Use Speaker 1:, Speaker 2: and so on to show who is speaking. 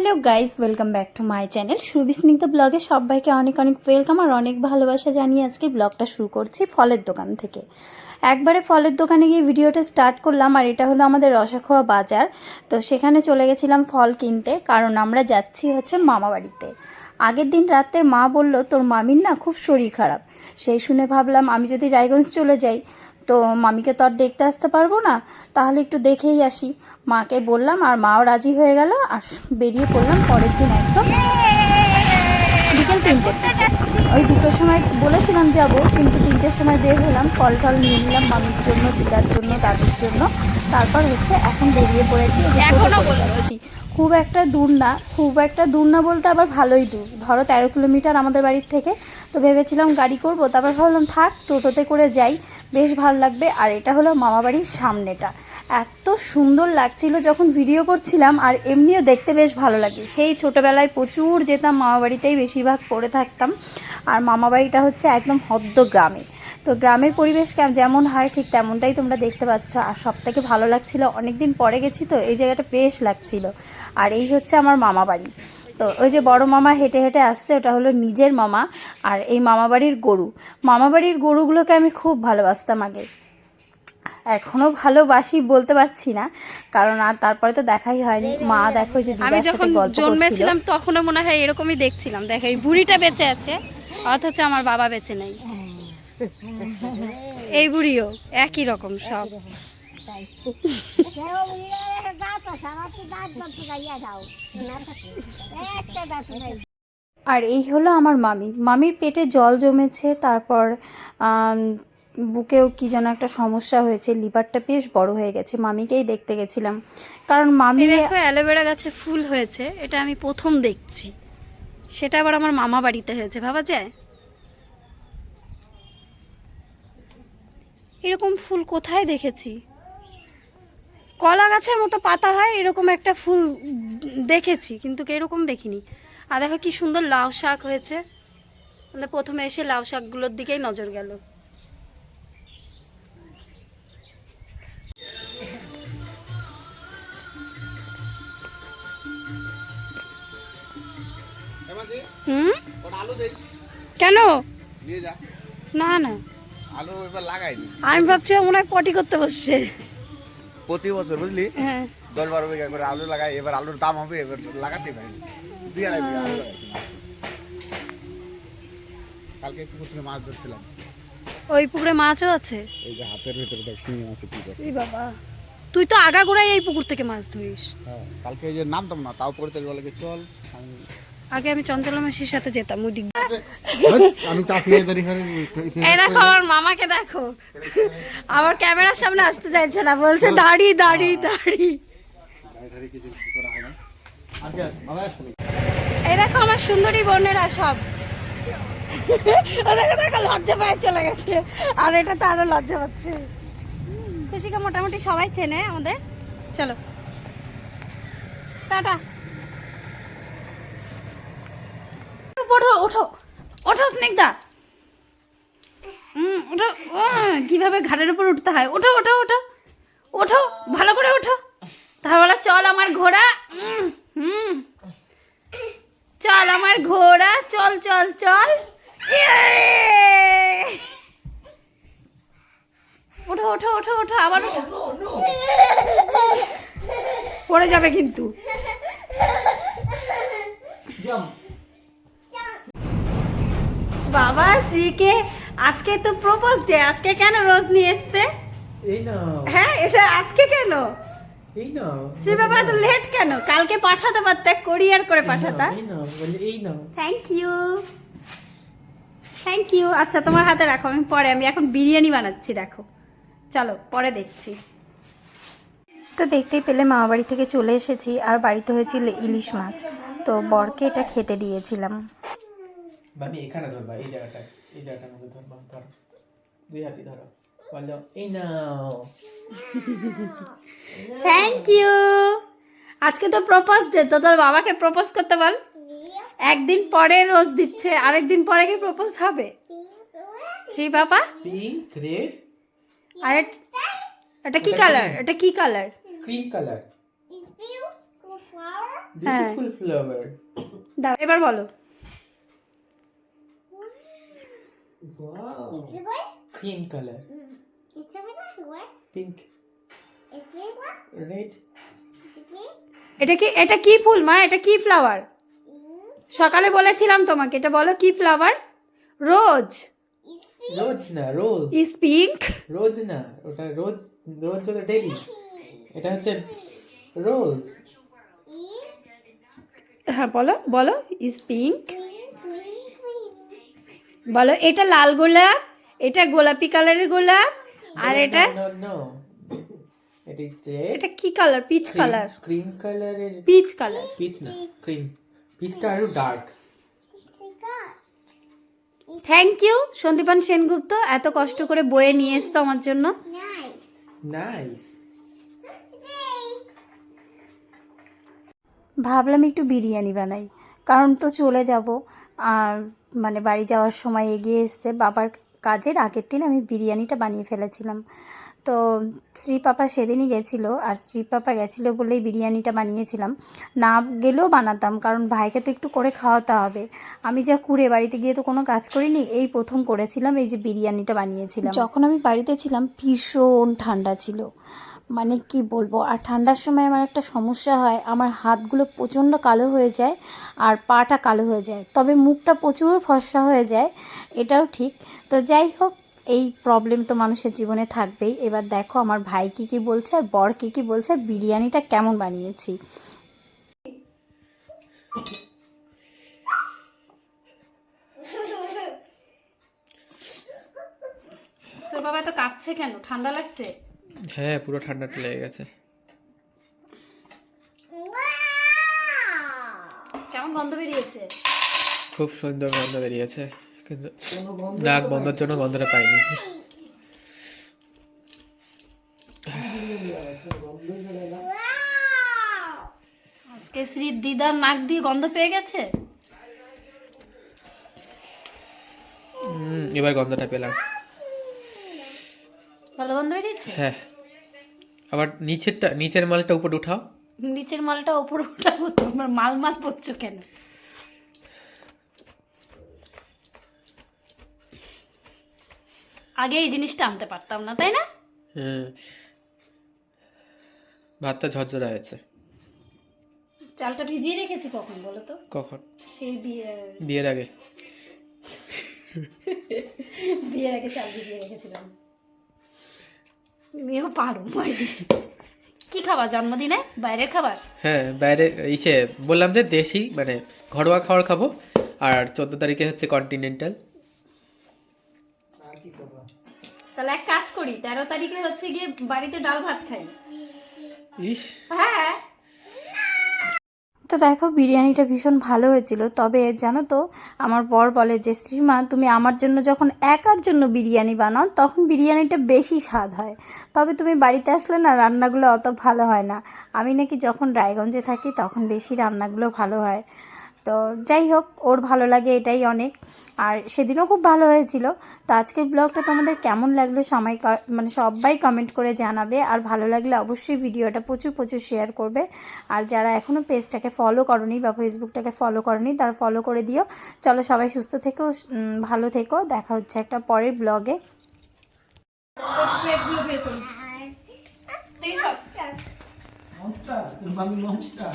Speaker 1: Hello guys welcome back to my channel. সুবিস্নিগ্ধ ব্লগে সবাইকে অনেক অনেক ওয়েলকাম আর অনেক ভালোবাসা জানিয়ে আজকে ব্লগটা শুরু করছি ফলের দোকান থেকে। একবারে ফলের দোকানে গিয়ে ভিডিওটা স্টার্ট করলাম আর এটা হলো আমাদের রসাখোয়া বাজার। তো সেখানে চলে গেছিলাম ফল কিনতে, কারণ আমরা যাচ্ছি হচ্ছে মামা বাড়িতে। আগের দিন রাতে মা বলল, তোর মামির না খুব শরীর খারাপ। সেই শুনে ভাবলাম, আমি যদি রায়গঞ্জ চলে যাই তো মামিকে তো আর দেখতে আসতে পারব না তাহলে একটু দেখেই আসি। মাকে বললাম আর মাও রাজি হয়ে গেল আর বেরিয়ে পড়লাম পরের দিন একদম বিকেল তিনটে। ওই দুটোর সময় বলেছিলাম যাব কিন্তু তিনটের সময় বের হলাম ফল টল নিয়ে নিলাম মামির জন্য দিদার জন্য দাদির জন্য। তারপর হচ্ছে এখন বেরিয়ে পড়েছি বলেছি। খুব একটা দূর না খুব একটা দূর না বলতে আবার ভালোই দূর। ধরো তেরো কিলোমিটার আমাদের বাড়ির থেকে তো ভেবেছিলাম গাড়ি করব তারপর ভাবলাম থাক টোটোতে করে যাই। বেশ ভালো লাগবে। আর এটা হলো মামাবাড়ির সামনেটা। এত সুন্দর লাগছিল যখন ভিডিও করছিলাম, আর এমনিও দেখতে বেশ ভালো লাগে। সেই ছোটোবেলায় প্রচুর যেতাম মামাবাড়িতেই বেশিরভাগ পড়ে থাকতাম। আর মামাবাড়িটা হচ্ছে একদম হদ্দ গ্রামে। তো গ্রামের পরিবেশ যেমন হয় ঠিক তেমনটাই তোমরা দেখতে পাচ্ছ। আর সব থেকে ভালো লাগছিল অনেক দিন পরে গেছি তো, এই জায়গাটা বেশ লাগছিল। আর এই হচ্ছে আমার মামা বাড়ি। তো ওই যে বড় মামা হেঁটে হেঁটে আসছে ওটা হলো নিজের মামা আর এই মামাবাড়ির গরু। মামাবাড়ির গরুগুলোকে আমি খুব ভালোবাসতাম আগে। এখনও ভালোবাসি বলতে পারছি না কারণ আর তারপরে তো দেখাই হয়নি। মা দেখো যে
Speaker 2: আমি যখন জন্মেছিলাম তখনও মনে হয় এরকমই দেখছিলাম। দেখো এই বুড়িটা বেঁচে আছে অথচ আমার বাবা বেঁচে নেই। এই বুড়িও একই রকম সব।
Speaker 1: আর এই হলো আমার মামি। মামির পেটে জল জমেছে, তারপর বুকেও কি যেন একটা সমস্যা হয়েছে, লিভারটা বেশ বড় হয়ে গেছে। মামিকেই দেখতে গেছিলাম। কারণ মামি
Speaker 2: দেখো, অ্যালোভেরা গাছে ফুল হয়েছে, এটা আমি প্রথম দেখছি। সেটা আবার আমার মামা বাড়িতে হয়েছে, ভাবা যায়? এরকম ফুল কোথায় দেখেছি? কলা গাছের মতো পাতা হয় এরকম একটা ফুল দেখেছি কিন্তু এরকম দেখিনি। আর দেখো কি সুন্দর লাউ শাক হয়েছে। মানে প্রথমে এসে লাউ শাকগুলোর দিকেই নজর গেল। হুম? কেন? না না।
Speaker 3: আলু এবার লাগাইনি।
Speaker 2: আমি ভাবছি মনে হয় পটি করতে বসছে।
Speaker 3: প্রতি বছর বুঝলি?
Speaker 2: হ্যাঁ।
Speaker 3: দশ বারো বিঘা করে আলু লাগাই এবার আলুর দাম হবে এবার লাগাতে পারি দুই আড়াই বিঘা আলু। কালকে পুকুর থেকে মাছ ধরছিলাম।
Speaker 2: ওই পুকুরে মাছও আছে?
Speaker 3: এই যে হাতের ভিতরে দেখ শিঙি মাছ কি করছে।
Speaker 2: এই বাবা। তুই তো আগাগোড়াই এই পুকুর থেকে মাছ ধরিস।
Speaker 3: হ্যাঁ কালকে এই যে নামতাম না তাও পড়তে বলে কি চল আমি
Speaker 2: আগে আমি চঞ্চলা মাসির সাথে যেতাম ওই দিক দিয়ে।
Speaker 3: আমি
Speaker 2: এই দেখো আমার মামাকে দেখো। আবার ক্যামেরার সামনে আসতে চাইছে না বলছে দাড়ি দাড়ি দাড়ি? এই দেখো আমার সুন্দরী বোনেরা সব। দেখো দেখো লজ্জা পায়ে চলে গেছে। আর এটা তো আরও লজ্জা পাচ্ছে। খুশিকে মোটামুটি সবাই চেনে আমাদের। চলো। টাটা। ওঠো ওঠো। ওঠো, স্নিগ্ধা। হুম ওঠো। কীভাবে ঘাটের উপর উঠতে হয়? ওঠো ওঠো ওঠো। ওঠো, ভালো করে ওঠো। তাহলে চল আমার ঘোড়া। হুম। চল আমার ঘোড়া। চল চল চল। ইয়ে! ওঠো ওঠো ওঠো ওঠো, আবার ওঠো। পড়ে যাবে কিন্তু। বাবা শ্রীকে আজকে তো প্রপোজ ডে আজকে কেন রোজ নিয়ে এসছে?
Speaker 4: এই নাও।
Speaker 2: হ্যাঁ এটা আজকে কেন?
Speaker 4: এই নাও।
Speaker 2: শ্রী বাবা তো লেট কেন? কালকে পাঠাতে পারতে কোরিয়ার করে পাঠাতা।
Speaker 4: এই বলে এই নাও।
Speaker 2: থ্যাংক ইউ থ্যাংক ইউ আচ্ছা তোমার হাতে রাখো আমি পরে আমি এখন বিরিয়ানি বানাচ্ছি দেখো। চলো পরে দেখছি।
Speaker 1: তো দেখতেই পেলে মামা বাড়ি থেকে চলে এসেছি আর বাড়িতে হয়েছিল ইলিশ মাছ। তো বরকে এটা খেতে দিয়েছিলাম।
Speaker 4: ভাবি এখানে ধরবা এই জায়গাটা এই জায়গাটার মধ্যে ধরবা ধরো দুই হাতি ধরো। বলো এই নাও।
Speaker 2: থ্যাংক ইউ আজকে তো প্রপোজ ডে তো তোর বাবাকে প্রপোজ করতে বল। একদিন পরে রোজ দিচ্ছে আরেকদিন পরে কি প্রপোজ হবে? শ্রী বাবা?
Speaker 4: পিঙ্ক রেড
Speaker 2: আর এট- কি কালার এটা কি colour
Speaker 4: cream colour beautiful flower
Speaker 2: দাও এবার বলো
Speaker 4: wow cream colour pink red
Speaker 2: এটা কি এটা কি ফুল মা? এটা কি ফ্লাওয়ার সকালে বলেছিলাম তোমাকে এটা বলো কি ফ্লাওয়ার রোজ
Speaker 4: রোজ না রোজ
Speaker 2: ইজ পিঙ্ক
Speaker 4: রোজ না ওটা রোজ রোজ হলো ডেলি এটা হচ্ছে রোজ
Speaker 2: হ্যাঁ বলো বলো ইজ পিঙ্ক বলো এটা লাল গোলাপ এটা গোলাপি কালারের গোলাপ আর এটা এটা কি কালার পিচ কালার
Speaker 4: ক্রিম কালারের
Speaker 2: পিচ কালার
Speaker 4: পিচ না ক্রিম পিচটা আরও dark
Speaker 2: thank you Sandipan Sengupta এত কষ্ট করে বয়ে নিয়ে এসছো আমার জন্য।
Speaker 4: নাইস
Speaker 1: ভাবলাম একটু বিরিয়ানি বানাই কারণ তো চলে যাব। আর মানে বাড়ি যাওয়ার সময় এগিয়ে এসছে বাবার কাজের। আগের দিন আমি বিরিয়ানিটা বানিয়ে ফেলেছিলাম। তো শ্রী পাপা সেদিনই গেছিল আর শ্রী পাপা গেছিল বলেই বিরিয়ানিটা বানিয়েছিলাম। না গেলেও বানাতাম, কারণ ভাইকে তো একটু করে খাওয়াতে হবে। আমি যা কুড়ে বাড়িতে গিয়ে তো কোনো কাজ করিনি, এই প্রথম করেছিলাম, এই যে বিরিয়ানিটা বানিয়েছিলাম। যখন আমি বাড়িতে ছিলাম ভীষণ ঠান্ডা ছিল। মানে কি বলব? আর ঠান্ডার সময় আমার একটা সমস্যা হয়, আমার হাতগুলো প্রচণ্ড কালো হয়ে যায় আর পাটা কালো হয়ে যায়। তবে মুখটা প্রচুর ফর্সা হয়ে যায়, এটাও ঠিক। তো যাই হোক, এই প্রবলেম তো মানুষের জীবনে থাকবেই। এবার দেখো আমার ভাই কী কী বলছে আর বর কী কী বলছে আর বিরিয়ানিটা কেমন বানিয়েছি।
Speaker 2: তোর বাবা এত কাঁপছে কেন? ঠান্ডা লাগছে?
Speaker 4: হ্যাঁ পুরো ঠান্ডাটা লেগে গেছে।
Speaker 2: কেমন গন্ধ বেরিয়েছে?
Speaker 4: খুব সুন্দর গন্ধ বেরিয়েছে কিন্তু নাক বন্ধের জন্য গন্ধটা পাইনি।
Speaker 2: আজকে শ্রীর দিদার নাক দিয়ে গন্ধ পেয়ে গেছে?
Speaker 4: হুম, এবার গন্ধটা পেলাম।
Speaker 2: ভালো গন্ধ বেরিয়েছে?
Speaker 4: হ্যাঁ। আবার নিচেরটা নিচের মালটা উপরে উঠাও।
Speaker 2: নিচের মালটা ওপরে উঠাবো তোমার মাল মাল পড়ছো কেন? আগে এই জিনিসটা আনতে পারতাম না তাই না?
Speaker 4: হ্যাঁ। ভাতটা ঝরঝরা হয়েছে।
Speaker 2: চালটা ভিজিয়ে রেখেছি কখন বলো তো?
Speaker 4: কখন?
Speaker 2: সেই বিয়ে
Speaker 4: বিয়ের আগে।
Speaker 2: বিয়ের আগে চাল ভিজিয়ে রেখেছিলাম। মেয়েও পারো কি খাবার? জন্মদিনে? বাইরের খাবার?
Speaker 4: হ্যাঁ বাইরে ইসে বললাম যে দেশি মানে ঘরোয়া খাবার খাব। আর চোদ্দ তারিখে হচ্ছে কন্টিনেন্টাল
Speaker 2: তাহলে এক কাজ করি তেরো তারিখে হচ্ছে গিয়ে বাড়িতে ডাল ভাত খাই।
Speaker 4: ইস।
Speaker 2: হ্যাঁ?
Speaker 1: তো দেখো, বিরিয়ানিটা ভীষণ ভালো হয়েছিল। তবে জানো তো, আমার বর বলে যে, শ্রীমা, তুমি আমার জন্য যখন একার জন্য বিরিয়ানি বানাও, তখন বিরিয়ানিটা বেশি স্বাদ হয়। তবে তুমি বাড়িতে আসলে না, রান্নাগুলো অত ভালো হয় না। আমি নাকি যখন রায়গঞ্জে থাকি, তখন বেশি রান্নাগুলো ভালো হয়। তো যাই হোক ওর ভালো লাগে এটাই অনেক। আর সেদিনও খুব ভালো হয়েছিল। তো আজকের ব্লগটা তোমাদের কেমন লাগল সবাই ক- মানে সবাই কমেন্ট করে জানাবে। আর ভালো লাগলে অবশ্যই ভিডিওটা প্রচুর প্রচুর শেয়ার করবে। আর যারা এখনও পেজটাকে ফলো করনি বা ফেসবুকটাকে ফলো করনি তারা ফলো করে দিও। চলো সবাই সুস্থ থেকো ভালো থেকো। দেখা হচ্ছে একটা পরের ব্লগে।
Speaker 4: মনস্টার তোর মামি মনস্টার